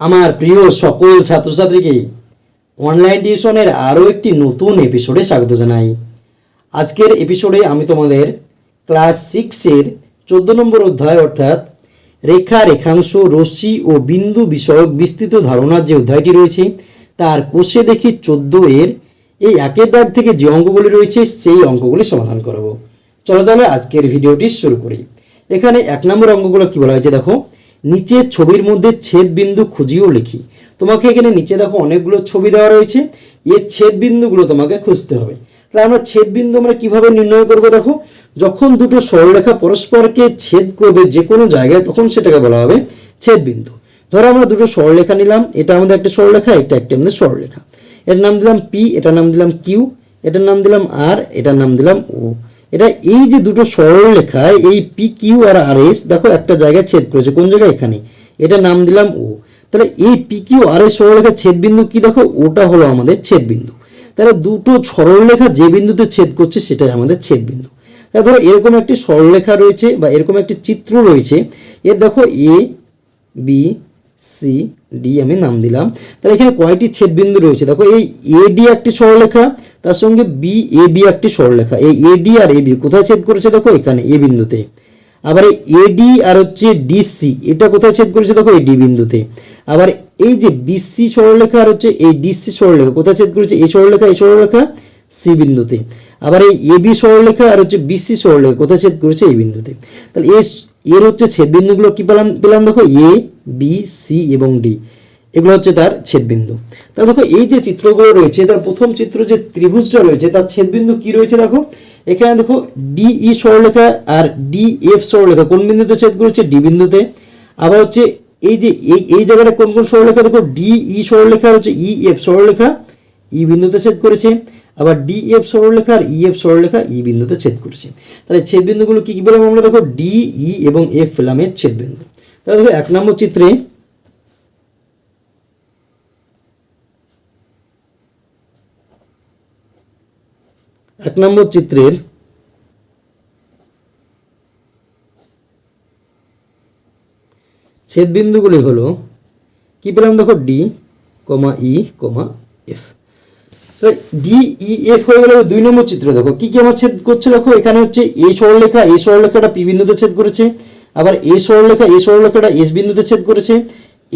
আমার প্রিয় সকল ছাত্রছাত্রীকে অনলাইন টিউশনের আরও একটি নতুন এপিসোডে স্বাগত জানাই। আজকের এপিসোডে আমি তোমাদের ক্লাস সিক্সের চোদ্দ নম্বর অধ্যায় অর্থাৎ রেখা, রেখাংশ, রশ্মি ও বিন্দু বিষয়ক বিস্তৃত ধারণার যে অধ্যায়টি রয়েছে, তার কোষে দেখি চোদ্দ এর এই একের দাগ থেকে যে অঙ্কগুলি রয়েছে, সেই অঙ্কগুলি সমাধান করব। চলো তাহলে আজকের ভিডিওটি শুরু করি। এখানে এক নম্বর অঙ্কগুলো কি বলা হয়েছে দেখো? নিচে ছবির মধ্যে ছেদ বিন্দু খুঁজিও লিখি। তোমাকে এখানে নিচে দেখো অনেকগুলো ছবি দেওয়া রয়েছে। এই ছেদ বিন্দুগুলো তোমাকে খুঁজতে হবে। তাহলে আমরা ছেদ বিন্দু আমরা কীভাবে নির্ণয় করব দেখো? যখন দুটো সরলরেখা পরস্পরকে ছেদ করবে যে কোনো জায়গায়, তখন সেটাকে বলা হবে ছেদ বিন্দু ধরো আমরা দুটো সরলরেখা নিলাম। এটা আমাদের একটা সরলরেখা, এটা একটা আমাদের সরলরেখা। এটার নাম দিলাম পি এটার নাম দিলাম কিউ এটার নাম দিলাম আর এটার নাম দিলাম ও এটা এই যে দুটো সরল এই P Q R R S দেখো একটা জায়গায় ছেদ করেছে। কোন জায়গায়? এখানে। এটা নাম দিলাম ও তাহলে এই পি কিউ আর এস সরলরেখার ছেদ বিন্দু কি দেখো? ওটা হলো আমাদের ছেদ বিন্দু তাহলে দুটো সরলরেখা যে বিন্দুতে ছেদ করছে, সেটাই আমাদের ছেদ বিন্দু ধরো এরকম একটি সরলরেখা রয়েছে বা এরকম একটি চিত্র রয়েছে। এর দেখো এ বি সি ডি আমি নাম দিলাম। তাহলে এখানে কয়টি ছেদবিন্দু রয়েছে? দেখো এই এ ডি একটি সরলরেখা তার সঙ্গে বি এ বি একটি সরলরেখা এই A D R A B কোথায় ছেদ করেছে দেখো? এখানে এ বিন্দুতে। আবার এই এডি আর হচ্ছে ডিসি এটা কোথায় ছেদ করেছে দেখো? এই ডি বিন্দুতে। আবার এই যে বিসি সরলরেখা আর হচ্ছে এই ডিসি সরলরেখা কোথায় ছেদ করেছে? এই সরলরেখা এই সরলরেখা সি বিন্দুতে। আবার এই এবি সরলরেখা আর হচ্ছে বিসি সরলরেখা কোথায় ছেদ করেছে? এই বিন্দুতে। তাহলে এর হচ্ছে ছেদবিন্দুগুলো কি পেলাম পেলাম দেখো? এ বি সি এবং ডি এগুলো হচ্ছে তার ছেদবিন্দু। তাহলে দেখো, এই যে চিত্রগুলো রয়েছে, তার প্রথম চিত্র যে ত্রিভুজটা রয়েছে, তার ছেদবিন্দু কি রয়েছে দেখো? এখানে দেখো ডি ই সরলরেখা আর ডি এফ সরলরেখা। কোন বিন্দুতে ছেদ করেছে ডি বিন্দুতে। আবার হচ্ছে, এই যে, এই এই জায়গাটা কোন কোন সরলরেখা? দেখো ডি ই সরলরেখা হচ্ছে ই এফ সরলরেখা, ই বিন্দুতে ছেদ করেছে। আবার ডি এফ সরলরেখা আর ই এফ সরলরেখা, ই বিন্দুতে ছেদ করেছে। তাহলে ছেদ বিন্দুগুলো কি কি পেলাম আমরা দেখো ডি ই এবং এফ পেলাম এর ছেদ বিন্দু তাহলে দেখো, এক নম্বর চিত্রে এক নম্বর চিত্রের ছেদবিন্দুগুলি হলো, কি পেলাম দেখো? D comma E comma F D F হয়ে গেল দুই নম্বর চিত্র। দেখো, কি কি আমার ছেদ করছে দেখো? এখানে হচ্ছে এ সরলরেখা এই সরলরেখাটা পি বিন্দুতে ছেদ করেছে। আবার এ সরলরেখা এই সরলরেখাটা এস বিন্দুতে ছেদ করেছে।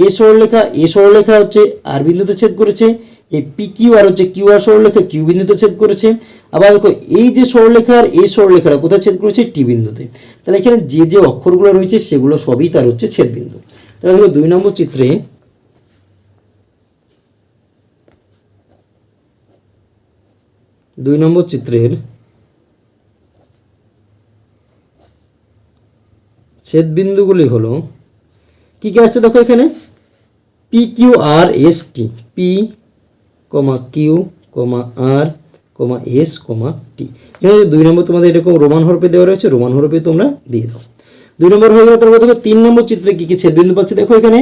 এ সরলরেখা এ সরলরেখা হচ্ছে আর বিন্দুতে ছেদ করেছে। এই পি কিউ আর হচ্ছে কিউ আর সরলরেখা কিউ বিন্দুতে ছেদ করেছে। আবার দেখো, এই যে সরলরেখা আর এই সরলরেখাটা কোথায় ছেদ করেছে? টি বিন্দুতে। তাহলে এখানে যে যে অক্ষরগুলো রয়েছে, সেগুলো সবই তার হচ্ছে ছেদ বিন্দু তাহলে দেখো, দুই নম্বর চিত্রে দুই নম্বর চিত্রের ছেদবিন্দুগুলি হলো, কি কি আসছে দেখো এখানে? P Q R S T P comma Q comma R comma S comma T. এখানে দুই নম্বর তোমাদের এরকম রোমান হরপে দেওয়া রয়েছে, রোমান হরপে তোমরা দিয়ে দাও। দুই নম্বর হয়ে গেল তারপর দেখো তিন নম্বর চিত্রে কি কি ছেদবিন্দু পাচ্ছি দেখো এখানে।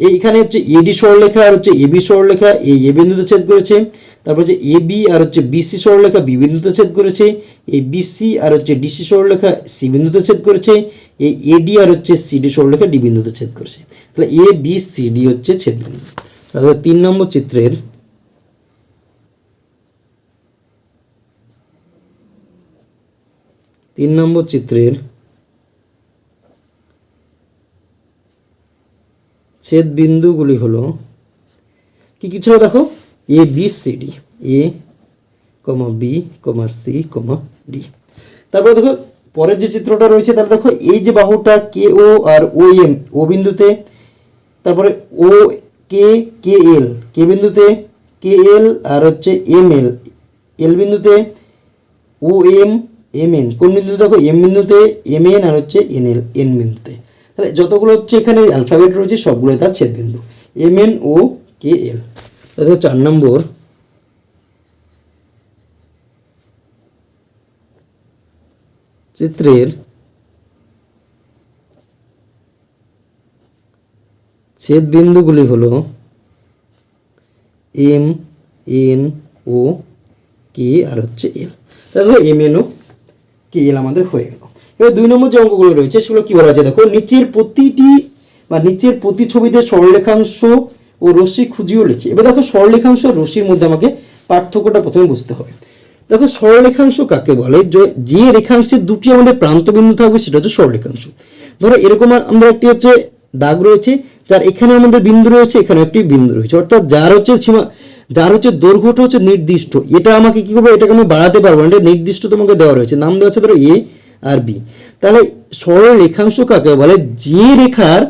এইখানে হচ্ছে এডি সরলরেখা আর হচ্ছে এবি সরলরেখা এই এ বিন্দুতে ছেদ করেছে। তারপর হচ্ছে এ বি আর হচ্ছে বিসি সরলরেখা বি বিন্দুতে ছেদ করেছে। এই বিসি আর হচ্ছে ডিসি সরলরেখা সি বিন্দুতে ছেদ করেছে। এই এডি আর হচ্ছে সিডি সরলরেখা ডি বিন্দুতে ছেদ করেছে। তাহলে এ বি সি ডি হচ্ছে ছেদ বিন্দু। তাহলে তিন নম্বর চিত্রের তিন নম্বর চিত্রের ছেদ বিন্দুগুলি হলো, কি কি ছিল দেখো? A B C D A comma B comma C comma D তারপরে দেখো, পরের যে চিত্রটা রয়েছে, তাহলে দেখো, এই যে বাহুটা কে ও আর ও এম ও বিন্দুতে, তারপরে ও কে কে এল কে বিন্দুতে কে এল আর হচ্ছে এম এল এল বিন্দুতে ও এম এম এন কোন বিন্দুতে দেখো এম বিন্দুতে এম এন আর হচ্ছে এন এল এন বিন্দুতে। তাহলে যতগুলো হচ্ছে এখানে অ্যালফাবেট রয়েছে সবগুলো তার ছেদ বিন্দু এম এন ও কে এল দেখো চার নম্বর। চিত্রের ছেদ বিন্দুগুলি হল এম এন ও কে আর হচ্ছে এল তাহলে এম এন ও কে এল আমাদের হয়ে গেল। এবার দুই নম্বর যে অঙ্কগুলো রয়েছে, সেগুলো কি বলা আছে দেখো, নিচের প্রতিটি বা নিচের প্রতি ছবিতে সরলরেখাংশ ও রশ্মি খুঁজিও লিখি। এবার দেখো, সরলরেখাংশ আর রশ্মির মধ্যে আমাকে পার্থক্যটা প্রথমে বুঝতে হবে। দেখো, সরলরেখাংশ কাকে বলে? যে- রেখাংশের দুটি আমাদের প্রান্তবিন্দু থাকবে, সেটা হচ্ছে সরলরেখাংশ। ধরো, এরকম আমরা একটি হচ্ছে দাগ রয়েছে, যার এখানে আমাদের বিন্দু রয়েছে এখানে একটি বিন্দু রয়েছে। অর্থাৎ যার হচ্ছে সীমা যার হচ্ছে দৈর্ঘ্যটা হচ্ছে নির্দিষ্ট। এটা আমাকে কি করব? এটাকে আমি বাড়াতে পারব। না এটা নির্দিষ্ট তোমাকে দেওয়া রয়েছে। নাম দেওয়া আছে ধরো এ আর বি তাহলে সরল রেখাংশ কাকে বলে? যে রেখার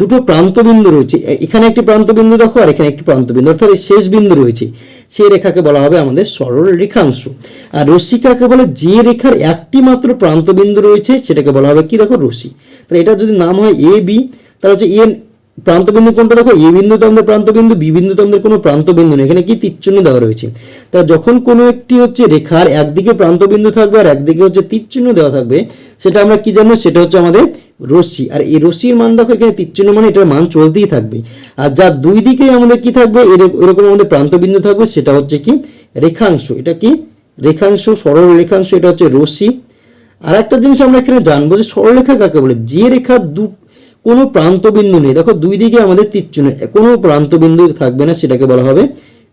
দুটো প্রান্তবিন্দু রয়েছে। এখানে একটি প্রান্তবিন্দু দেখো আর এখানে একটি প্রান্তবিন্দু। অর্থাৎ শেষ বিন্দু রয়েছে। সেই রেখাকে বলা হবে আমাদের সরল রেখাংশ। আর রশ্মি কাকে বলে? যে রেখার একটি মাত্র প্রান্তবিন্দু রয়েছে, সেটাকে বলা হবে কি? দেখো রশ্মি। তাহলে এটা যদি নাম হয় এ বি তাহলে হচ্ছে এ প্রান্তবিন্দু কোনটা দেখো? এ বিন্দুতে আমাদের প্রান্তবিন্দু, বি বিন্দুতে আমাদের কোনো প্রান্তবিন্দু নেই। এখানে কি তীরচিহ্ন দেওয়া রয়েছে? তা যখন কোনো একটি হচ্ছে রেখার একদিকে প্রান্তবিন্দু থাকবে আর একদিকে হচ্ছে তীরচিহ্ন দেওয়া থাকবে, সেটা আমরা কি জানব? সেটা হচ্ছে আমাদের রশ্মি। আর এই রশ্মির মান দেখো, এখানে তীরচিহ্ন মানে এটার মান চলতেই থাকবে। আর যার দুই দিকে আমাদের কি থাকবে? এরকম আমাদের প্রান্তবিন্দু থাকবে, সেটা হচ্ছে কি? রেখাংশ। এটা কি? রেখাংশ, সরল রেখাংশ, এটা হচ্ছে রশ্মি। আর একটা জিনিস আমরা এখানে জানব যে সরলরেখা কাকে বলে? যে রেখা দু কোনো প্রান্তবিন্দু নেই। দেখো, দুই দিকে আমাদের তীরচিহ্ন কোনো প্রান্তবিন্দু থাকবে না, সেটাকে বলা হবে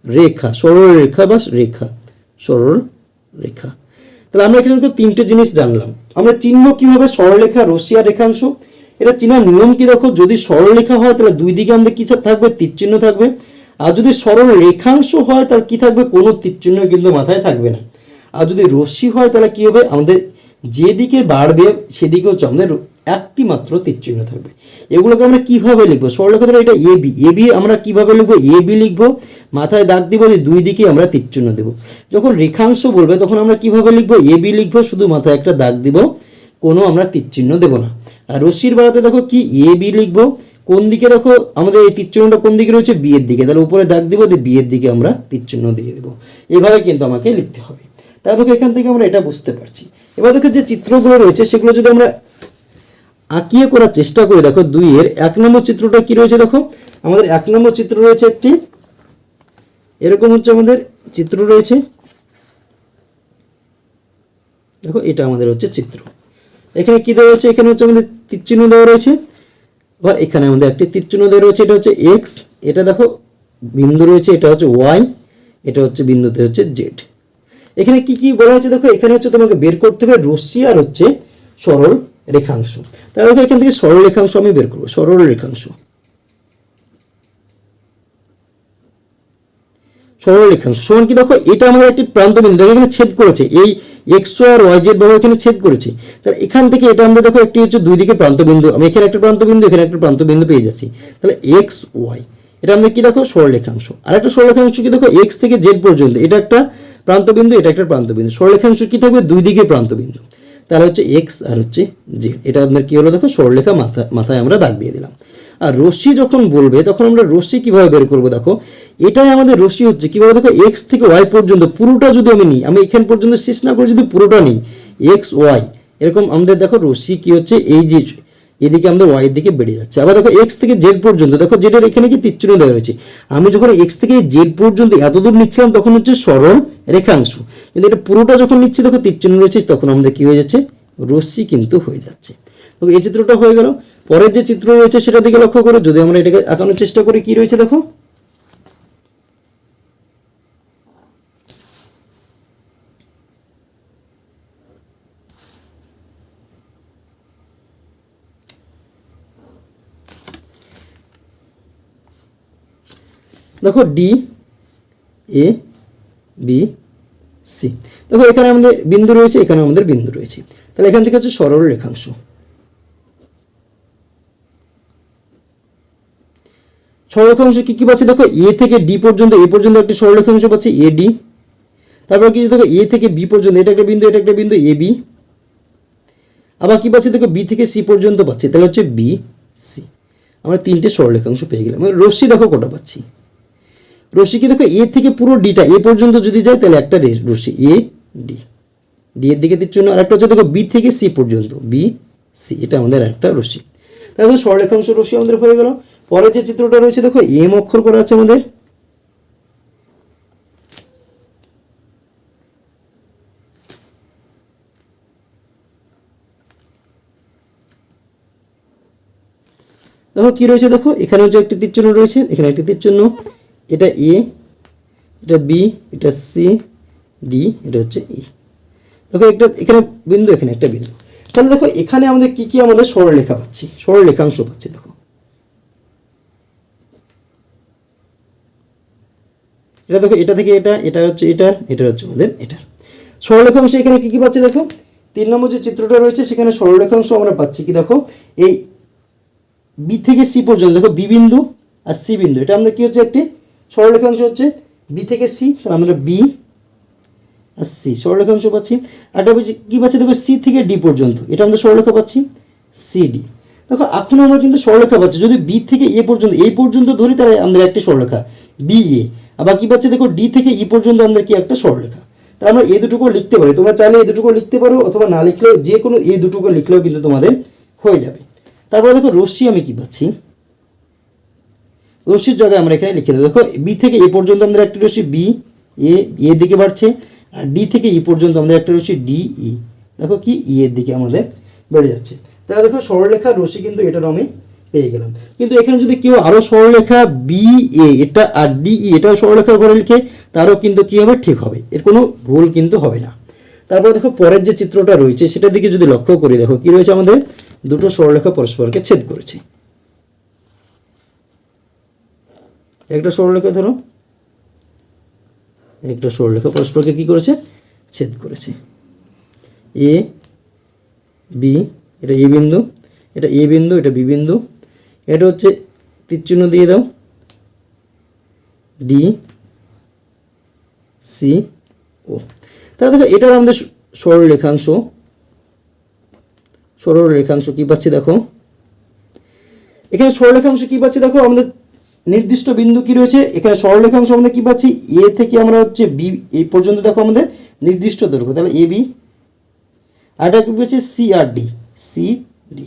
রেখা, সরল রেখা বা রেখা, সরল রেখা। তাহলে আমরা এখানে তিনটে জিনিস জানলাম। আমরা চিহ্ন কীভাবে সরলরেখা রশিয়া রেখাংশ? এটা চিনার নিয়ম কি দেখো? যদি সরলরেখা হয়, তাহলে দুই দিকে আমাদের কি থাকবে? তীরচিহ্ন থাকবে। আর যদি সরল রেখাংশ হয়, তাহলে কি থাকবে? কোনো তীরচিহ্ন কিন্তু মাথায় থাকবে না। আর যদি রশ্মি হয়, তাহলে কি হবে? আমাদের যেদিকে বাড়বে সেদিকে হচ্ছে আমাদের একটি মাত্র তীরচিহ্ন থাকবে। এগুলোকে আমরা কীভাবে লিখব? সরলরেখা ধরো এটা এ বি এ বি আমরা কীভাবে লিখব? এ বি লিখব। মাথায় দাগ দিব যে দুই দিকে আমরা তীরচিহ্ন দেবো। যখন রেখাংশ বলবে, তখন আমরা কীভাবে লিখব? এ বি লিখব, শুধু মাথায় একটা দাগ দিব। কোনো আমরা তীরচিহ্ন দেবো না। আর রশ্মির বেলাতে দেখো কি? এ বি লিখব। কোন দিকে দেখো? আমাদের এই তীরচিহ্নটা কোন দিকে রয়েছে? বি এর দিকে। তাহলে উপরে দাগ দিব যে বি এর দিকে আমরা তীরচিহ্ন দিয়ে দেবো। এভাবে কিন্তু আমাকে লিখতে হবে। তাহলে দেখো এখান থেকে আমরা এটা বুঝতে পারছি। এবার দেখো যে চিত্রগুলো রয়েছে, সেগুলো যদি আমরা আঁকিয়ে করার চেষ্টা করি, দেখো দুইয়ের, এক নম্বর চিত্রটা কি রয়েছে দেখো? আমাদের এক নম্বর চিত্র রয়েছে একটি, এরকম হচ্ছে আমাদের চিত্র রয়েছে। দেখো, এটা আমাদের হচ্ছে চিত্র। এখানে কি দেওয়া রয়েছে? এখানে হচ্ছে আমাদের তীরচিহ্ন দেওয়া রয়েছে। আবার এখানে আমাদের একটি তীরচিহ্ন দেওয়া রয়েছে, এটা হচ্ছে এক্স এটা দেখো বিন্দু রয়েছে, এটা হচ্ছে ওয়াই এটা হচ্ছে বিন্দুতে হচ্ছে জেড এখানে কি কি বলা হয়েছে? দেখো, এখানে হচ্ছে তোমাকে বের করতে হবে রশ্মি আর হচ্ছে সরল রেখাংশ। তাহলে দেখো, এখান থেকে সরল রেখাংশ আমি বের করব, সরল রেখাংশ। সরল রেখাংশ, সমান কি? দেখো, এটা আমাদের একটি প্রান্ত বিন্দু দেখো, এখানে ছেদ করেছে। এই এক্স আর ওয়াই জেড ভাবে এখানে ছেদ করেছে। তাহলে এখান থেকে এটা আমরা, দেখো, একটি হচ্ছে দুই দিকে প্রান্ত বিন্দু আমি এখানে একটা প্রান্ত বিন্দু এখানে একটা প্রান্ত বিন্দু পেয়ে যাচ্ছি। তাহলে এক্স ওয়াই এটা আমাদের কি? দেখো, সরল রেখাংশ। আর একটা সরল রেখাংশ কি? দেখো এক্স থেকে জেড পর্যন্ত, এটা একটা প্রান্তবিন্দু, এটা একটা প্রান্তবিন্দু। সরলরেখাংশ কি থাকবে? দুই দিকে প্রান্তবিন্দু। তাহলে হচ্ছে এক্স আর হচ্ছে জেড এটা আপনার কি হলো? দেখো সরলরেখা মাথা, মাথায় আমরা দাগ দিয়ে দিলাম। আর রশ্মি যখন বলবে, তখন আমরা রশ্মি কীভাবে বের করব? দেখো, এটাই আমাদের রশ্মি হচ্ছে কীভাবে? দেখো এক্স থেকে ওয়াই পর্যন্ত পুরোটা যদি আমি নিই, আমি এখান পর্যন্ত শেষ না করে যদি পুরোটা নিই এক্স ওয়াই এরকম আমাদের দেখো রশ্মি কি হচ্ছে? এই যে এদিকে আমাদের ওয়াই দিকে বেড়ে যাচ্ছে। আবার দেখো এক্স থেকে জেড পর্যন্ত, দেখো জেডের এখানে কি তীরচিহ্ন দেওয়া রয়েছে। আমি যখন এক্স থেকে জেড পর্যন্ত এত দূর নিচ্ছিলাম, তখন হচ্ছে সরল রেখাংশ। কিন্তু এটা পুরোটা যখন নিচ্ছি, দেখো তীরচিহ্ন রয়েছে, তখন আমাদের কি হয়ে যাচ্ছে? রশ্মি কিন্তু হয়ে যাচ্ছে। তো এই চিত্রটা হয়ে গেল। পরের যে চিত্র রয়েছে সেটা দিকে লক্ষ্য করো। যদি আমরা এটাকে আঁকানোর চেষ্টা করি, কি রয়েছে দেখো? দেখো ডি এ বি সি দেখো এখানে আমাদের বিন্দু রয়েছে, এখানে আমাদের বিন্দু রয়েছে। তাহলে এখান থেকে হচ্ছে সরল রেখাংশ। সরলরেখাংশ কি কি পাচ্ছি? দেখো এ থেকে ডি পর্যন্ত এ পর্যন্ত একটি সরলরেখাংশ পাচ্ছি এ ডি তারপর কি দেখো এ থেকে বি পর্যন্ত, এটা একটা বিন্দু, এটা একটা বিন্দু এ বি আবার কি পাচ্ছি? দেখো বি থেকে সি পর্যন্ত পাচ্ছি, তাহলে হচ্ছে বি সি আমরা তিনটে সরলরেখাংশ পেয়ে গেলাম। রশ্মি দেখো কটা পাচ্ছি? রশ্মি কি দেখো এ থেকে পুরো ডিটা এ পর্যন্ত যদি যায়, তাহলে একটা রশ্মি এ ডি ডি এর দিকে দিচ্ছ আর একটা হচ্ছে দেখো বি থেকে সি পর্যন্ত বি সি এটা আমাদের একটা রশ্মি। তাহলে সরলরেখাংশ রশ্মি আমাদের হয়ে গেল। পরের যে চিত্রটা রয়েছে, দেখো এম অক্ষর করা আছে আমাদের। দেখো, কি রয়েছে দেখো এখানে হচ্ছে একটি তীর চিহ্ন রয়েছে, এখানে একটি তীর চিহ্ন। এটা এ এটা বি এটা সি ডি এটা হচ্ছে ই দেখো একটা, এখানে বিন্দু, এখানে একটা বিন্দু। তাহলে দেখো এখানে আমাদের কি কি আমাদের সরলরেখা পাচ্ছি? সরলরেখাংশ পাচ্ছি, দেখো। এটা দেখো, এটা থেকে এটা এটা হচ্ছে এটার এটা হচ্ছে আমাদের এটার সরলরেখাংশ এখানে কি কি পাচ্ছি দেখো? তিন নম্বর যে চিত্রটা রয়েছে, সেখানে সরলরেখাংশ আমরা পাচ্ছি কি দেখো? এই বি থেকে সি পর্যন্ত, দেখো বি বিন্দু আর সি বিন্দু। এটা আমাদের কি হচ্ছে একটি সরলরেখাংশ হচ্ছে বি থেকে সি আমরা বি আর সি সরলরেখাংশ পাচ্ছি। বলছি কী পাচ্ছি? দেখো সি থেকে ডি পর্যন্ত। এটা আমরা সরলরেখা পাচ্ছি। সি ডি দেখো, এখন আমরা কিন্তু সরলরেখা পাচ্ছি। যদি বি থেকে এ পর্যন্ত এই পর্যন্ত ধরি, তাহলে আমাদের একটি সরলরেখা। বি এ আবার কী পাচ্ছি? দেখো ডি থেকে ই পর্যন্ত আমাদের কি একটা সরলরেখা। তাহলে আমরা এই দুটুকু লিখতে পারি। তোমরা চাইলে এই দুটুকু লিখতে পারো, অথবা না লিখলেও যে কোনো এই দুটুকু লিখলেও কিন্তু তোমাদের হয়ে যাবে। তারপরে দেখো, রশ্মি আমি কি পাচ্ছি? রশ্মির জায়গায় আমরা এখানে লিখে দেবো। দেখো বি থেকে এ পর্যন্ত আমাদের একটা রশ্মি বি এ এর দিকে বাড়ছে, আর ডি থেকে ই পর্যন্ত আমাদের একটা রশ্মি ডি ই দেখো কি ই এর দিকে আমাদের বেড়ে যাচ্ছে। তাহলে দেখো, সরলরেখা রশ্মি কিন্তু এটার আমি পেয়ে গেলাম। কিন্তু এখানে যদি কেউ আরও সরলরেখা বি এ এটা আর ডি ই এটাও সরলরেখার ঘরে লিখে, তারও কিন্তু কী হবে? ঠিক হবে। এর কোনো ভুল কিন্তু হবে না। তারপর দেখো, পরের যে চিত্রটা রয়েছে, সেটার দিকে যদি লক্ষ্য করি, দেখো কি রয়েছে আমাদের? দুটো সরলরেখা পরস্পরকে ছেদ করেছে। একটা সরলরেখা ধরো। একটা সরলরেখা পরস্পরকে কি করেছে? ছেদ করেছে। এ, বি, এটা এ বিন্দু, এটা এ বিন্দু, এটা বি বিন্দু, এটা হচ্ছে তীরচিহ্ন দিয়ে দাও। D, C, O. তাহলে দেখো, এটার আমাদের সরল রেখাংশ সরল রেখাংশ কি পাচ্ছি দেখো? এখানে সরল রেখাংশ কি পাচ্ছি দেখো? আমাদের নির্দিষ্ট বিন্দু কি রয়েছে? এখানে সরল রেখাংশ আমাদের কি পাচ্ছি? এ থেকে আমরা হচ্ছে বি এই পর্যন্ত দেখো আমাদের নির্দিষ্ট দৈর্ঘ্য, তাহলে এ বি আর এটা কি পাচ্ছি? সি আর ডি সি ডি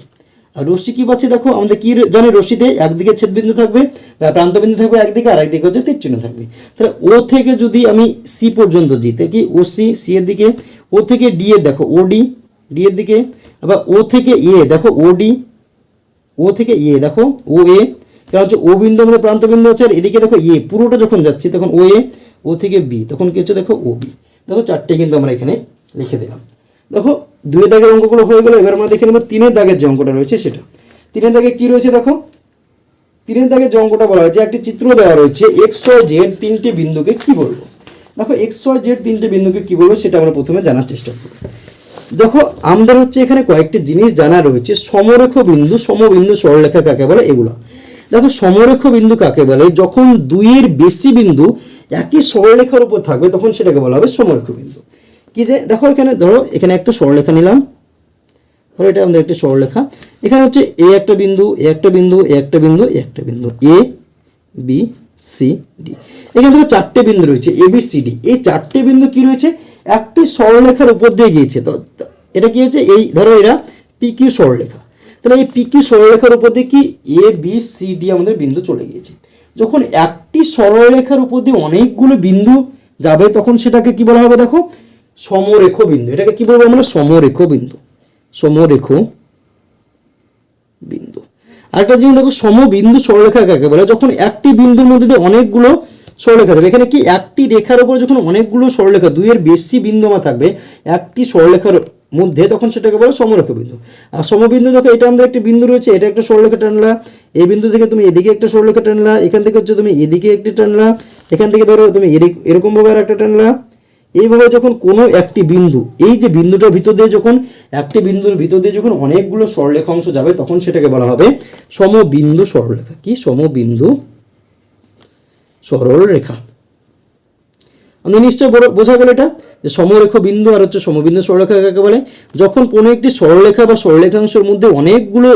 আর রশ্মি কি পাচ্ছি দেখো? আমাদের কি জানি রশ্মিতে একদিকে ছেদবিন্দু থাকবে, বা প্রান্তবিন্দু থাকবে একদিকে, আর একদিকে হচ্ছে তীর চিহ্ন থাকবে। তাহলে ও থেকে যদি আমি সি পর্যন্ত দিই, তাহলে কি ও সি সি এর দিকে? ও থেকে ডি এর দেখো ও ডি ডি এর দিকে। আবার ও থেকে এ দেখো ও ডি ও থেকে এ দেখো ও এ কারণ হচ্ছে ও বিন্দু আমাদের প্রান্তবিন্দু হচ্ছে আর এদিকে দেখো এ, পুরোটা যখন যাচ্ছি তখন ও এ, ও থেকে বি, তখন কি হচ্ছে দেখো ও বি। দেখো চারটে কিন্তু আমরা এখানে লিখে দিলাম। দেখো দুই দাগের অঙ্কগুলো হয়ে গেল, এবার আমরা দেখে নেব তিনের দাগের যে অঙ্কটা রয়েছে সেটা। তিনের দাগে কি রয়েছে দেখো? তিনের দাগের যে অঙ্কটা বলা হয়েছে, একটি চিত্র দেওয়া রয়েছে এক্স ওয়াই জেড তিনটে বিন্দুকে কি বলব? দেখো এক্স ওয়াই জেড তিনটে বিন্দুকে কি বলব সেটা আমরা প্রথমে জানার চেষ্টা করব। দেখো আমাদের হচ্ছে এখানে কয়েকটি জিনিস জানা রয়েছে সমরেখ বিন্দু সমবিন্দু সরলরেখা কাকে বলে এগুলো। দেখো সমরেখ বিন্দু কাকে বলে? যখন দুইয়ের বেশি বিন্দু একই সরলরেখার উপর থাকবে, তখন সেটাকে বলা হবে সমরেখ বিন্দু। কি যে, দেখো এখানে, ধরো এখানে একটা সরলরেখা নিলাম। ধরো এটা আমাদের একটা সরলরেখা। এখানে হচ্ছে এ একটা বিন্দু, এ একটা বিন্দু, এ একটা বিন্দু, এ একটা বিন্দু। A, B, C, D. এখানে ধরো চারটে বিন্দু রয়েছে, এ, বি, সি, ডি। এই চারটে বিন্দু কি রয়েছে? একটি সরলরেখার উপর দিয়ে গিয়েছে। তো এটা কি হচ্ছে এই, ধরো এরা পি কিউ সরলরেখা। তাহলে এই পি কিউ সরলরেখার উপর দিয়ে কি এ বি সি ডি আমাদের বিন্দু চলে গিয়েছে। যখন একটি সরলরেখার উপর দিয়ে অনেকগুলো বিন্দু যাবে, তখন সেটাকে কি বলা হবে দেখো? সমরেখ বিন্দু। এটাকে কি বলব আমরা? সমরেখ বিন্দু। সমরেখ বিন্দু। আরেকটা জিনিস দেখো, সমবিন্দু সরলরেখা কাকে বলে? যখন একটি বিন্দুর মধ্যে দিয়ে অনেকগুলো সরলরেখা থাকবে এখানে কি একটি রেখার উপর যখন অনেকগুলো সরলরেখা, দুইয়ের বেশি বিন্দু আমার থাকবে, একটি সরলরেখার মধ্যে তখন সেটাকে বলে সমরেখ বিন্দু আর সমবিন্দু দেখো, এটা আমাদের একটি বিন্দু রয়েছে, এটা একটা সরলরেখা টানলা। এই বিন্দু থেকে তুমি এদিকে একটা সরলরেখা টানলা, এখান থেকে হচ্ছে তুমি এদিকে একটি টানলা, এখান থেকে ধরো তুমি এরক- এরকমভাবে আর একটা টানলা। এইভাবে যখন কোনো একটি বিন্দু, এই যে বিন্দুটার ভিতর দিয়ে যখন, একটি বিন্দুর ভিতর দিয়ে যখন অনেকগুলো সরলরেখাংশ যাবে, তখন সেটাকে বলা হবে সমবিন্দু সরলরেখা। কি সমবিন্দু? সরল রেখা আমাদের নিশ্চয় বোঝা গেল এটা, যে সমরেখ বিন্দু আর হচ্ছে সমবিন্দু সরলরেখা কাকে বলে? যখন কোনো একটি সরলরেখা বা সরলরেখাংশের মধ্যে অনেকগুলো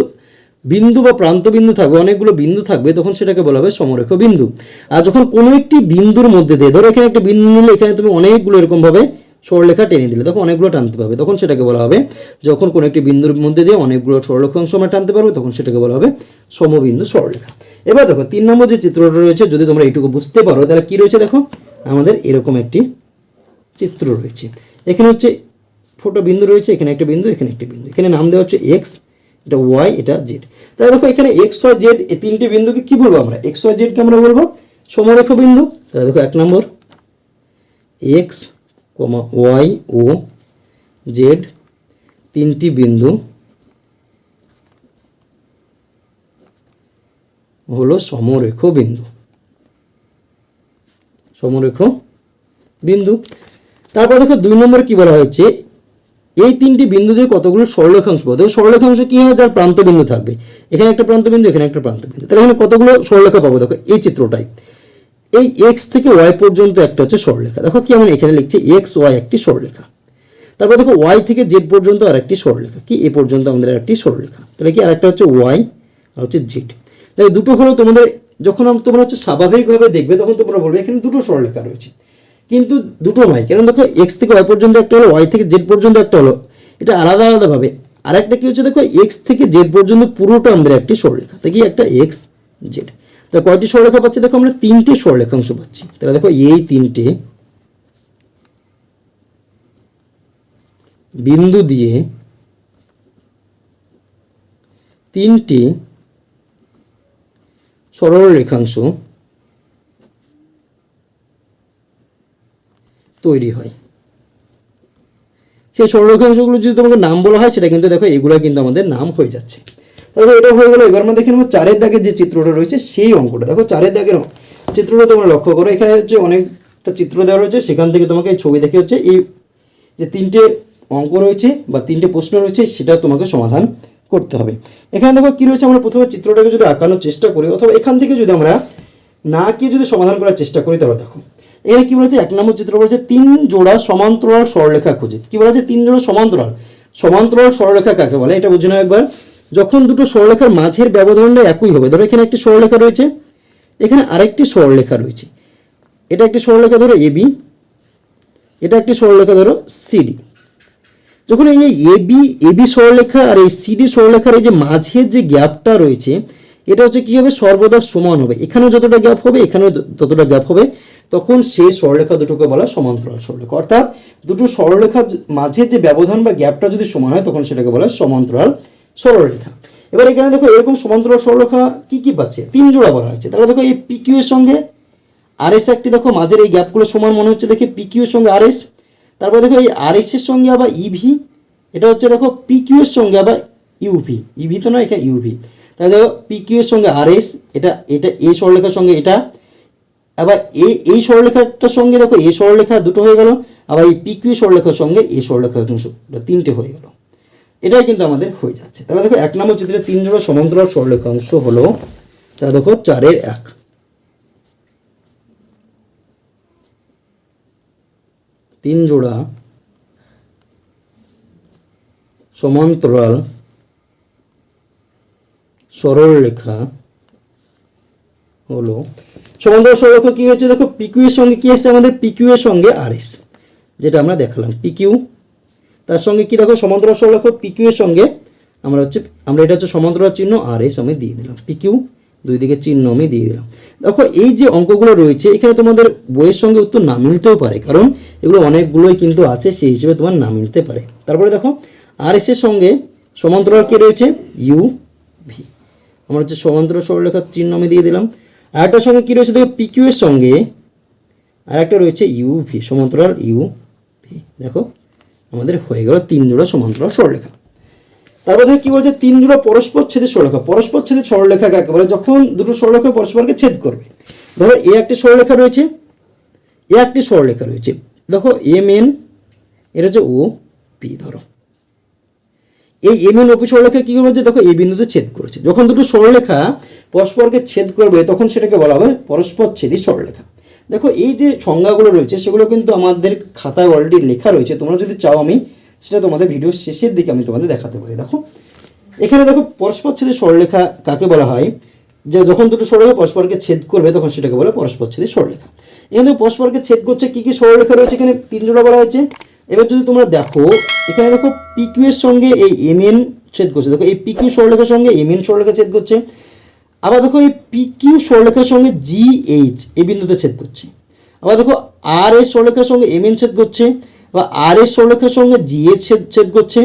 বিন্দু বা প্রান্ত বিন্দু থাকবে, অনেকগুলো বিন্দু থাকবে, তখন সেটাকে বলা হবে সমরেখ বিন্দু। আর যখন কোনো একটি বিন্দুর মধ্যে দিয়ে, ধরো এখানে একটা বিন্দু নিলে এখানে তুমি অনেকগুলো এরকমভাবে সরলরেখা টেনে দিলে, তখন অনেকগুলো টানতে পারবে। তখন সেটাকে বলা হবে, যখন কোনো একটি বিন্দুর মধ্যে দিয়ে অনেকগুলো সরলরেখাংশ আমরা টানতে পারবে, তখন সেটাকে বলা হবে সমবিন্দু সরলরেখা এবার দেখো, তিন নম্বর যে চিত্রটা রয়েছে, যদি তোমরা এইটুকু বুঝতে পারো, তাহলে কি রয়েছে দেখো? আমাদের এরকম একটি চিত্র রয়েছে। এখানে হচ্ছে ফোটো বিন্দু রয়েছে, এখানে একটা বিন্দু, এখানে একটি বিন্দু। এখানে নাম দেওয়া হচ্ছে এক্স এটা ওয়াই এটা জেড তাহলে দেখো এখানে এক্স ওয়াই জেড এই তিনটি বিন্দুকে কি বলব আমরা? এক্স ওয়াই জেডকে আমরা বলব? সমরেখ বিন্দু। তাহলে দেখো এক নম্বর। এক্স কমা ওয়াই ও জেড তিনটি বিন্দু হলো সমরেখ বিন্দু। সমরেখ বিন্দু। তারপর দেখো দুই নম্বর কি বলা হয়েছে? এই তিনটি বিন্দু দিয়ে কতগুলো সরলরেখাংশ পাবো? দেখো সরলরেখাংশ কি হয়? যার প্রান্ত বিন্দু থাকবে। এখানে একটা প্রান্ত বিন্দু, এখানে একটা প্রান্ত বিন্দু। তাহলে এখানে কতগুলো সরলরেখা পাবো? দেখো এই চিত্রটাই এই এক্স থেকে ওয়াই পর্যন্ত একটা হচ্ছে সরলরেখা। দেখো কি আমি এখানে লিখছি? এক্স ওয়াই একটি সরলরেখা। তারপর দেখো ওয়াই থেকে জেড পর্যন্ত আর একটি সরলরেখা। কি? এ পর্যন্ত আমাদের একটি সরলরেখা। তাহলে কি আরেকটা হচ্ছে ওয়াই আর হচ্ছে জেড তাহলে দুটো হলো তোমাদের যখন তোমরা হচ্ছে স্বাভাবিকভাবে দেখবে, তখন তোমরা বলবে, এখানে দুটো সরলরেখা রয়েছে। কিন্তু দুটো নয়, কারণ দেখো এক্স থেকে ওয়াই পর্যন্ত একটা হলো ওয়াই থেকে জেড পর্যন্ত একটা হলো। এটা আলাদা আলাদাভাবে। আর একটা কি হচ্ছে দেখো এক্স থেকে জেড পর্যন্ত পুরোটা আমাদের একটি সরলরেখা। তাই কি একটা এক্স জেড তা কয়টি সরলরেখা পাচ্ছি? দেখো আমরা তিনটে সরলরেখাংশ পাচ্ছি। তাহলে দেখো এই তিনটে বিন্দু দিয়ে তিনটি সরল রেখাংশ তৈরি হয়। সেই সরল রেখাংশগুলো যদি তোমাকে নাম বলা হয়, সেটা কিন্তু দেখো, এগুলো কিন্তু আমাদের নাম হয়ে যাচ্ছে। তাহলে এটা হয়ে গেল। এবার আমরা দেখে নেব চারের দাগের যে চিত্রটা রয়েছে, সেই অঙ্কটা। দেখো, চারের দাগের চিত্রটা তোমরা লক্ষ্য করো, এখানে হচ্ছে অনেকটা চিত্র দেওয়া রয়েছে। সেখান থেকে তোমাকে ছবি দেখে হচ্ছে এই যে তিনটে অঙ্ক রয়েছে বা তিনটে প্রশ্ন রয়েছে, সেটা তোমাকে সমাধান করতে হবে। এখানে দেখো কি রয়েছে, আমরা প্রথমে চিত্রটাকে যদি আঁকানোর চেষ্টা করি, অথবা এখান থেকে যদি আমরা না কি যদি সমাধান করার চেষ্টা করি, তাহলে দেখো, এখানে কি বলেছে, এক নম্বর চিত্র বলেছে, তিন জোড়া সমান্তরাল সরলরেখা খুঁজে। কি বলেছে, তিন জোড়া সমান্তরাল? সমান্তরাল সরলরেখা কাকে বলে? এটা বুঝে নাও একবার। যখন দুটো সরলরেখার মাঝের ব্যবধানটা একই হবে, ধরো এখানে একটি সরলরেখা রয়েছে, এখানে আরেকটি সরলরেখা রয়েছে। এটা একটি সরলরেখা ধরো এবি এটা একটি সরলরেখা ধরো সিডি যখন এই যে এবি এবি সরলরেখা আর এই সিডি সরলরেখার এই যে মাঝের যে গ্যাপটা রয়েছে, এটা হচ্ছে কি হবে? সর্বদা সমান হবে। এখানেও যতটা গ্যাপ হবে, এখানেও ততটা গ্যাপ হবে। তখন সেই সরলরেখা দুটোকে বলা সমান্তরাল সরলরেখা অর্থাৎ দুটো সরলরেখার মাঝের যে ব্যবধান বা গ্যাপটা যদি সমান হয়, তখন সেটাকে বলা হয় সমান্তরাল সরলরেখা এবার এখানে দেখো, এরকম সমান্তরাল সরলরেখা কি কি পাচ্ছে? তিন জোড়া বলা হয়েছে। তাহলে দেখো, এই পিকিউ এর সঙ্গে আর এস একটি দেখো, মাঝের এই গ্যাপগুলো সমান মনে হচ্ছে দেখে। পিকিউ এর সঙ্গে আর এস তারপর দেখো এই আর এর সঙ্গে আবার ইভি এটা হচ্ছে দেখো পিকিউ এর সঙ্গে আবার ইউভি ইভি তো নয় এখানে ইউভি তাহলে দেখো পিকিউ এর সঙ্গে আর এস এটা এটা এই সরলরেখার সঙ্গে এটা, আবার এই এই সরলরেখাটার সঙ্গে দেখো এই সরলরেখা দুটো হয়ে গেল, আবার এই পিকিউ সরলরেখার সঙ্গে এই সরলরেখার তিনটে হয়ে গেল। এটাই কিন্তু আমাদের হয়ে যাচ্ছে। তাহলে দেখো এক নম্বর চিত্রে তিন জোড়া সমান্তরাল সরলরেখাংশ হলো, তাহলে দেখো চারের এক। তিন জোড়া সমান্তরাল সরল রেখা হলো। সমান্তরাল সরলরেখা কি হচ্ছে দেখো পিকিউ এর সঙ্গে কি আসছে আমাদের? পিকিউ এর সঙ্গে আর এস যেটা আমরা দেখালাম। পিকিউ তার সঙ্গে কি দেখো? সমান্তরাল সরলরেখা পিকিউ এর সঙ্গে আমরা হচ্ছে, আমরা এটা হচ্ছে সমান্তরাল চিহ্ন আর এস আমি দিয়ে দিলাম। পিকিউ দুই দিকে চিহ্ন আমি দিয়ে দিলাম। দেখো, এই যে অঙ্কগুলো রয়েছে, এখানে তোমাদের বইয়ের সঙ্গে উত্তর না মিলতেও পারে, কারণ এগুলো অনেকগুলোই কিন্তু আছে, সেই হিসেবে তোমার না মিলতে পারে। তারপরে দেখো আর এস এর সঙ্গে সমান্তরাল কে রয়েছে? ইউ ভি আমরা হচ্ছে সমান্তরাল সরলরেখার চিহ্ন আমি দিয়ে দিলাম। আর একটার সঙ্গে কি রয়েছে? দেখো পিকিউ এর সঙ্গে আর একটা রয়েছে ইউ ভি সমান্তরাল ইউ ভি দেখো, আমাদের হয়ে গেল তিন জোড়া সমান্তরাল সরলরেখা। তারপর দেখো কি বলছে, তিন জোড়া পরস্পর ছেদের সরলরেখা পরস্পর ছেদের সরলরেখা কাকে বলে? যখন দুটো সরলরেখা পরস্পরকে ছেদ করবে। ধরো এ একটি সরলরেখা রয়েছে, এ একটি সরলরেখা রয়েছে। দেখো, এম এন, এটা হচ্ছে ও, পি, ধরো। এই এম এন ওপি সরলরেখা কি করবে দেখো, এই বিন্দুতে ছেদ করেছে। যখন দুটো সরলরেখা পরস্পরকে ছেদ করবে, তখন সেটাকে বলা হবে পরস্পর ছেদী সরলরেখা দেখো, এই যে সংজ্ঞাগুলো রয়েছে, সেগুলো কিন্তু আমাদের খাতায় অলরেডি লেখা রয়েছে। তোমরা যদি চাও আমি সেটা তোমাদের ভিডিও শেষের দিকে আমি তোমাদের দেখাতে পারি, দেখো। এখানে দেখো পরস্পর ছেদের সরলরেখা কাকে বলা হয়? যে যখন দুটো সরলরেখা পরস্পরকে ছেদ করবে, তখন সেটাকে বলে পরস্পর ছেদের সরলরেখা এখানে পরস্পরকে ছেদ করছে, কি কি সরলরেখা রয়েছে এখানে? তিন জোড়া বলা হয়েছে। এবার যদি তোমরা দেখো, এখানে দেখো পিকিউ এর সঙ্গে এই এম এন ছেদ করছে। দেখো এই পিকিউ সরলরেখার সঙ্গে এম এন সরলরেখা ছেদ করছে। আবার দেখো এই পিকিউ সরলরেখার সঙ্গে জি এইচ, এই বিন্দুতে ছেদ করছে। আবার দেখো আর এস সরলরেখার সঙ্গে এম এন ছেদ করছে। বা আর এস সরলরেখার সঙ্গে জি এইচ ছেদ ছেদ করছে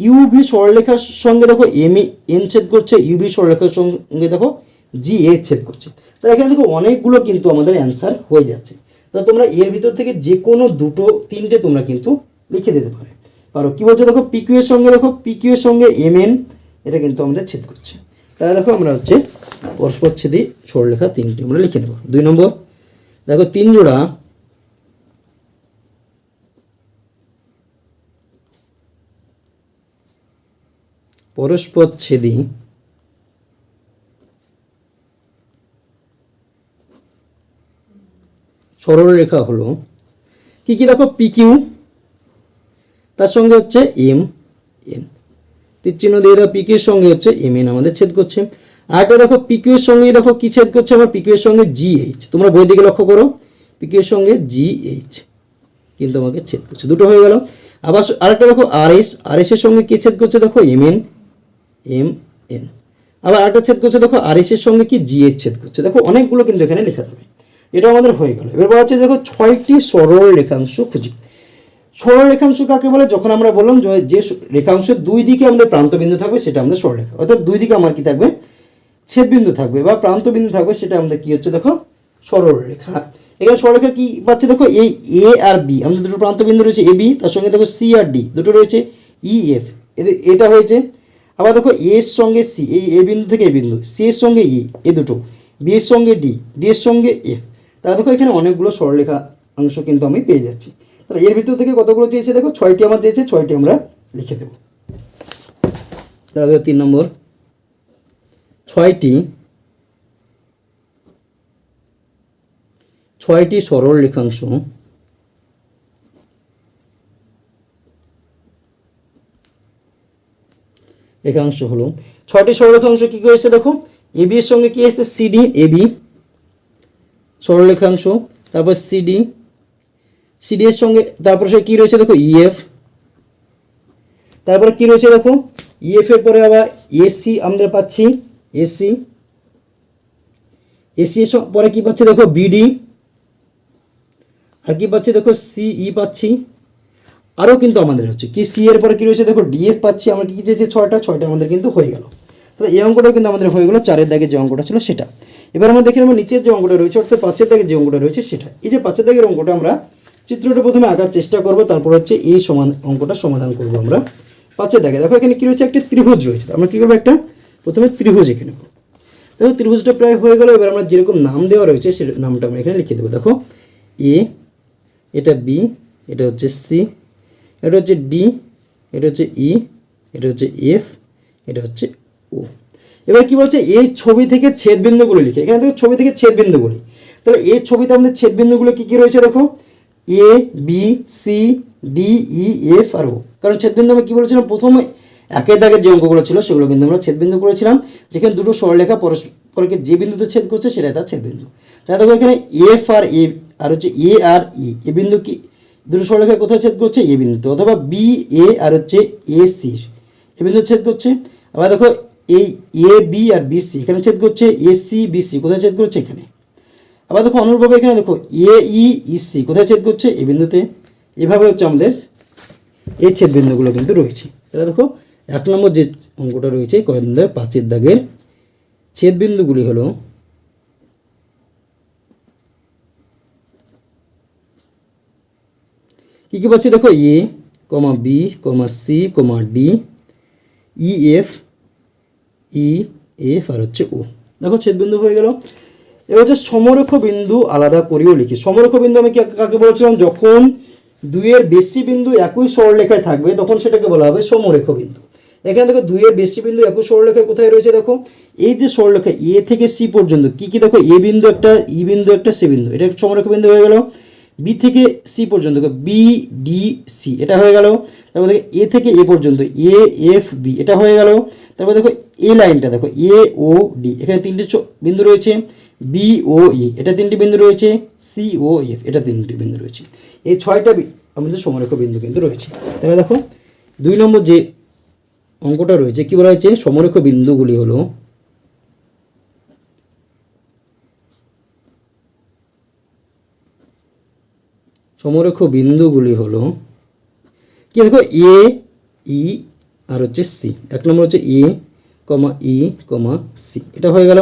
ইউভি সরলরেখার সঙ্গে দেখো এম এন ছেদ করছে ইউভি সরলরেখার সঙ্গে দেখো জি এ ছেদ করছে। তাহলে এখানে দেখো অনেকগুলো কিন্তু আমাদের অ্যান্সার হয়ে যাচ্ছে। তাহলে তোমরা এর ভিতর থেকে যে কোনো দুটো, তিনটে তোমরা কিন্তু লিখে দিতে পারো। পারো কি বলছে দেখো? পিকিউ এর সঙ্গে দেখো পিকিউ এর সঙ্গে এম এন এটা কিন্তু আমাদের ছেদ করছে। তাহলে দেখো আমরা হচ্ছে পরস্পর ছেদি সরলরেখা তিনটে আমরা লিখে নেব। দুই নম্বর, দেখো তিন জোড়া পরস্পর ছেদি সরলরেখা হলো কি কি দেখো? পিকিউ তার সঙ্গে হচ্ছে এম এন তীর চিহ্ন দিয়ে দাও পিকিউ এর সঙ্গে হচ্ছে এম এন আমাদের ছেদ করছে। আরেকটা দেখো পিকিউ এর সঙ্গে দেখো, কি ছেদ করছে? আমার পিকিউ এর সঙ্গে জি তোমরা বই দিকে লক্ষ্য করো। পিকিউ এর সঙ্গে জি এইচ কিন্তু আমাকে ছেদ করছে। দুটো হয়ে গেল। আবার আরেকটা দেখো আর এস আর এস এর সঙ্গে কি ছেদ করছে? দেখো এম এন এম এন আবার আরেকটা ছেদ করছে, দেখো আর এস এর সঙ্গে কি জি এর ছেদ করছে? দেখো, অনেকগুলো কিন্তু এখানে লেখা যাবে এটা আমাদের হয়ে গেল। এবার বলা হচ্ছে, দেখো, ছয়টি সরল রেখাংশ খুঁজি। সরল রেখাংশ কাকে বলে? যখন আমরা বললাম যে রেখাংশের দুই দিকে আমাদের প্রান্তবিন্দু থাকবে, সেটা আমাদের সরলরেখা অর্থাৎ দুই দিকে আমার কি থাকবে? ছেদবিন্দু থাকবে। বা প্রান্তবিন্দু থাকবে, সেটা আমাদের কি হচ্ছে, দেখো, সরল রেখা। এখানে সরলরেখা কি পাচ্ছে, দেখো, এই এ আর বি আমাদের দুটো প্রান্তবিন্দু রয়েছে এ বি তার সঙ্গে, দেখো সি আর ডি দুটো রয়েছে ই এফ এদের এটা হয়েছে আবার দেখো এ এর সঙ্গে সি এই এ বিন্দু থেকে এ বিন্দু সি এর সঙ্গে ই এ দুটো বি এর সঙ্গে ডি ডি এর সঙ্গে এফ তাহলে দেখো এখানে অনেকগুলো সরলরেখা অংশ কিন্তু আমি পেয়ে যাচ্ছি। তাহলে এর ভিতর থেকে কতগুলো চেয়েছে দেখো? ছয়টি আমার চেয়েছে, ছয়টি আমরা লিখে দেবো। তাহলে দেখো তিন নম্বর। ছয়টি ছয়টি সরল রেখাংশ রেখাংশ হলো। ছয়টি সরল রেখাংশ কী হয়েছে দেখো? এবি এর সঙ্গে কি এসেছে সিডি এবি সরল রেখাংশ তারপর সিডি সিডি এর সঙ্গে, তারপর সে কী রয়েছে দেখো? ইএফ তারপরে কী রয়েছে দেখো? ইএফ এর পরে আবার এসি আমরা পাচ্ছি। এসি এসি এর পরে কী পাচ্ছি দেখো? বিডি আর কি পাচ্ছি দেখো? সিই পাচ্ছি। আরও কিন্তু আমাদের হচ্ছে। কি সি এর পরে কী রয়েছে? দেখো ডিএফ পাচ্ছি, আমরা কি চেয়েছি? ছয়টা ছয়টা আমাদের কিন্তু হয়ে গেল। তাহলে এই অঙ্কটা কিন্তু আমাদের হয়ে গেলো। চারের দাগে যে অঙ্কটা ছিল সেটা। এবার আমরা দেখে নেব, নিচের যে অঙ্কটা রয়েছে, অর্থাৎ পাঁচের দাগে যে অঙ্কটা রয়েছে সেটা। এই যে পাঁচের দাগের অঙ্কটা আমরা চিত্রটা প্রথমে আঁকার চেষ্টা করব, তারপর হচ্ছে এই সমান অঙ্কটা সমাধান করব আমরা। পাঁচের দাগে। দেখো, এখানে কী রয়েছে? একটা ত্রিভুজ রয়েছে। আমরা কী করব? একটা প্রথমে ত্রিভুজ এখানে দেখো, ত্রিভুজটা প্রায় হয়ে গেল। এবার আমরা যেরকম নাম দেওয়া রয়েছে, সে নামটা আমরা এখানে লিখে দেবো। দেখো এ এটা বি এটা হচ্ছে সি এটা হচ্ছে ডি এটা হচ্ছে ই এটা হচ্ছে এফ এটা হচ্ছে ও এবার কি বলছে? এই ছবি থেকে ছেদবিন্দুগুলো লিখে। এখানে দেখো ছবি থেকে ছেদবিন্দুগুলি। তাহলে এই ছবিতে আমাদের ছেদবিন্দুগুলো কী কী রয়েছে দেখো? A B C D E F R O কারণ ছেদবিন্দু আমরা কী বলেছিলাম? প্রথমে একের দাগের যে অঙ্কগুলো ছিল সেগুলো কিন্তু আমরা ছেদবিন্দু করেছিলাম। যেখানে দুটো সরলরেখা পরস্পরকে যে বিন্দুতে ছেদ করছে সেটাই তার ছেদবিন্দু। তাহলে দেখো এখানে এফ আর এ আর হচ্ছে এ আর ই এ বিন্দু কি দুটো সরলরেখা কোথায় ছেদ করছে? এ বিন্দুতে। অথবা বি এ আর হচ্ছে এ সি এ বিন্দু ছেদ করছে? আবার দেখো, এই এ বি আর বি সি এখানে ছেদ করছে এ সি বি সি কোথায় ছেদ করছে? এখানে। আবার দেখো, অনুরূপভাবে এখানে দেখো এ ই ই সি কোথায় ছেদ করছে? এ বিন্দুতে। এভাবে হচ্ছে আমাদের এই ছেদ বিন্দুগুলো কিন্তু রয়েছে। তাহলে দেখো, এক নম্বর যে অঙ্কটা রয়েছে কয়েকদিন পাঁচের দাগের ছেদ বিন্দুগুলি হলো কী কী পাচ্ছি? দেখো A comma B comma C comma D E F E F আর হচ্ছে ও দেখো, ছেদবিন্দু হয়ে গেল। এবার হচ্ছে সমরেখ বিন্দু আলাদা করেও লিখি। সমরেখ বিন্দু আমি কাকে বলেছিলাম? যখন দুইয়ের বেশি বিন্দু একই সরলরেখায় থাকবে, তখন সেটাকে বলা হবে সমরেখ বিন্দু এখানে দেখো, দুইয়ের বেশি বিন্দু একই সরলরেখায় কোথায় রয়েছে? দেখো, এই যে সরলরেখা এ থেকে সি পর্যন্ত, কি কি দেখো? এ বিন্দু একটা ই বিন্দু একটা সি বিন্দু। এটা সমরেখ বিন্দু হয়ে গেল। বি থেকে সি পর্যন্ত বি ডি সি এটা হয়ে গেল। তারপর দেখো এ থেকে এ পর্যন্ত এ এফ বি এটা হয়ে গেল। তারপর দেখো এ লাইনটা দেখো এ ও ডি এখানে তিনটে চ- বিন্দু রয়েছে। বি ও ই এটা তিনটি বিন্দু রয়েছে। সি ও এফ এটা তিনটি বিন্দু রয়েছে। এই ছয়টা আমাদের সমরেখ বিন্দু কিন্তু রয়েছে। তাহলে দেখো, দুই নম্বর যে অঙ্কটা রয়েছে, কি বলা হয়েছে? সমরেখ বিন্দুগুলি হলো সমরেখ বিন্দুগুলি হলো, কি দেখো এ ই আর হচ্ছে সি এক নম্বর হচ্ছে এ কমা ই কমা সি এটা হয়ে গেল।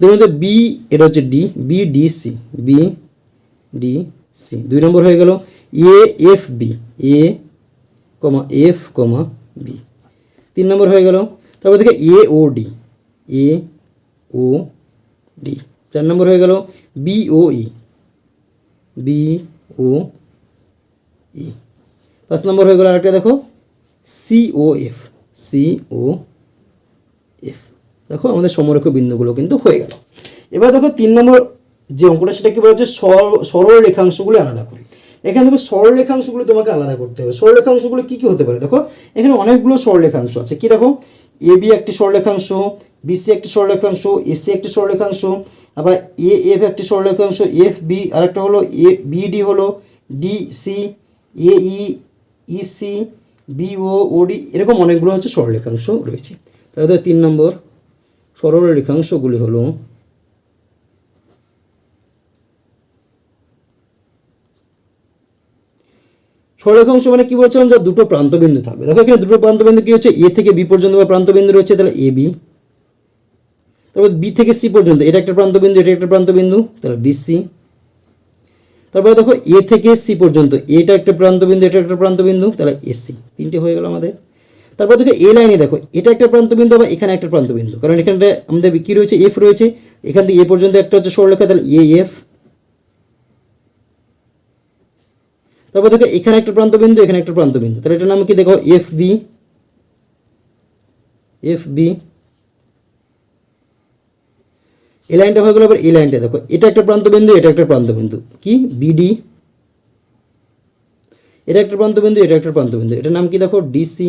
দুই নম্বর বি এটা হচ্ছে D B D C B D C দুই নম্বর হয়ে গেল A F B A comma F comma B তিন নম্বর হয়ে গেল। তারপর থেকে এ ও ডি এ ও ডি চার নম্বর হয়ে গেল বি ও ই বি ও ই। পাঁচ নম্বর হয়ে গেল আরেকটা, দেখো। C O F C O F দেখো, আমাদের সমরেখ বিন্দুগুলো কিন্তু হয়ে গেল। এবার দেখো, তিন নম্বর যে অঙ্কটা, সেটা কি বলেছে? সরল রেখাংশগুলো আলাদা করে। এখানে দেখো, সরল রেখাংশগুলো তোমাকে আলাদা করতে হবে। সরল রেখাংশগুলো কি কি হতে পারে? দেখো, এখানে অনেকগুলো সরল রেখাংশ আছে। কি দেখো? এ বি একটি সরলরেখাংশ বিসি একটি সরলরেখাংশ এসি একটি সরলরেখাংশ আবার এ এফ একটি সরলরেখাংশ এফ বি আরেকটা হলো এ বিডি হলো D C A E EC BO OD এরকম অনেকগুলো হচ্ছে সরলরেখাংশ রয়েছে। তাহলে তিন নম্বর সরল রেখাংশগুলি হলো সরলরেখাংশ মানে কি বলছিলাম? যে দুটো প্রান্তবিন্দু থাকবে। দেখো এখানে দুটো প্রান্তবিন্দু কি হচ্ছে? এ থেকে বি পর্যন্ত বা প্রান্তবিন্দু রয়েছে, তাহলে এ বি তারপর বি থেকে সি পর্যন্ত, এটা একটা প্রান্তবিন্দু, এটা একটা প্রান্তবিন্দু, তাহলে বি সি তারপরে দেখো এ থেকে সি পর্যন্ত, এটা একটা প্রান্তবিন্দু, এটা একটা প্রান্তবিন্দু, তাহলে এসি তিনটে হয়ে গেল আমাদের। তারপর দেখো এ লাইনে দেখো, এটা একটা প্রান্তবিন্দু বা এখানে একটা প্রান্তবিন্দু, কারণ এখানটা আমাদের কি রয়েছে? এফ রয়েছে, এখান থেকে এ পর্যন্ত একটা হচ্ছে সরলরেখা, তাহলে এ এফ তারপর দেখো এখানে একটা প্রান্তবিন্দু, এখানে একটা প্রান্তবিন্দু, তাহলে এটার নাম কি দেখো? এফ বি এফ বি এই লাইনটা হয়ে গেল এবার এই লাইনটা, দেখো, এটা একটা প্রান্তবিন্দু, এটা একটা প্রান্তবিন্দু। কি? বিডি এটা একটা প্রান্তবিন্দু, এটা একটা প্রান্তবিন্দু। এটার নাম কি দেখো? ডিসি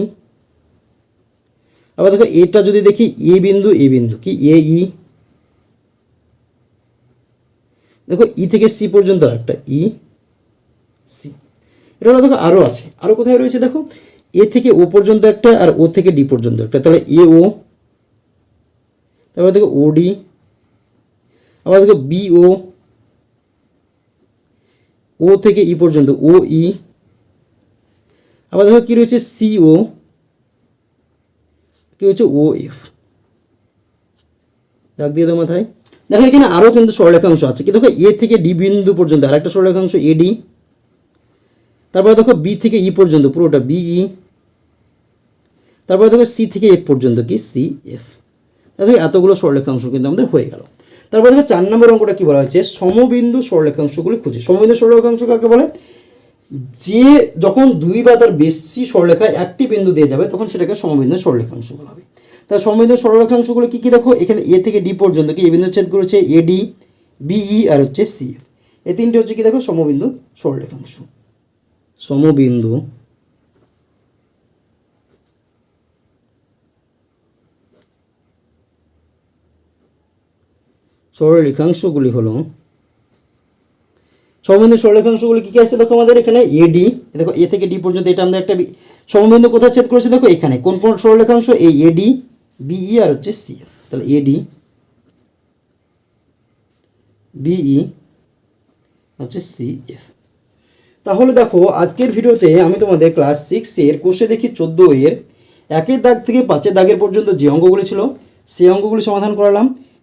আবার দেখো, এটা যদি দেখি এ বিন্দু এ বিন্দু। কি? এ ই দেখো ই থেকে সি পর্যন্ত একটা ই সি এটা দেখো আরও আছে। আরও কোথায় রয়েছে দেখো? এ থেকে ও পর্যন্ত একটা আর ও থেকে ডি পর্যন্ত একটা। তাহলে এ ও তারপরে দেখো ওডি আবার দেখো বি ও ও থেকে ই পর্যন্ত, ও, ই। আবার দেখো কি রয়েছে? সিও কি হচ্ছে? O, F. দাগ দিয়ে দাও মাথায়। দেখো, এখানে আরও কিন্তু সরলেখাংশ আছে। কি দেখো, এ থেকে ডি বিন্দু পর্যন্ত, আরেকটা সরলেখাংশ এডি তারপরে দেখো, বি থেকে ই পর্যন্ত, পুরোটা বিই তারপরে দেখো, সি থেকে এফ পর্যন্ত কি? C, F. দেখো, এতগুলো সরলেখাংশ কিন্তু আমাদের হয়ে গেল। তারপরে দেখো চার নম্বর অঙ্কটা কি বলা হয়েছে? সমবিন্দু সরলেখাংশগুলি খুঁজে। সমবিন্দু সরলেখাংশ কাকে বলে? যে যখন দুই বা তার বেশি সরলেখায় একটি বিন্দু দিয়ে যাবে, তখন সেটাকে সমবিন্দু সরলেখাংশ বলা হবে তার সমবিন্দু সরলেখাংশগুলো কি কি দেখো? এখানে এ থেকে ডি পর্যন্ত কি? এ বিন্দু ছেদ করেছে এডি বিই আর হচ্ছে সি এই তিনটে হচ্ছে কি দেখো? সমবিন্দু সরলেখাংশ সমবিন্দু সরলরেখাংশগুলি হলো। সমবিন্দু সরলরেখাংশগুলি কি কি আছে দেখো আমাদের এখানে? এডি দেখো এ থেকে ডি পর্যন্ত এটা আমাদের একটা সমবিন্দু কোথায় ছেদ করেছে? দেখো এখানে। কোন কোন সরলরেখাংশ এই এডি বিই আর হচ্ছে সিএফ তাহলে এডি বিই হচ্ছে সিএফ তাহলে দেখো, আজকের ভিডিওতে আমি তোমাদের ক্লাস সিক্সের কোষে দেখি চোদ্দ এর একের দাগ থেকে পাঁচের দাগের পর্যন্ত যে অঙ্কগুলি ছিল, সেই অঙ্কগুলি সমাধান করালাম।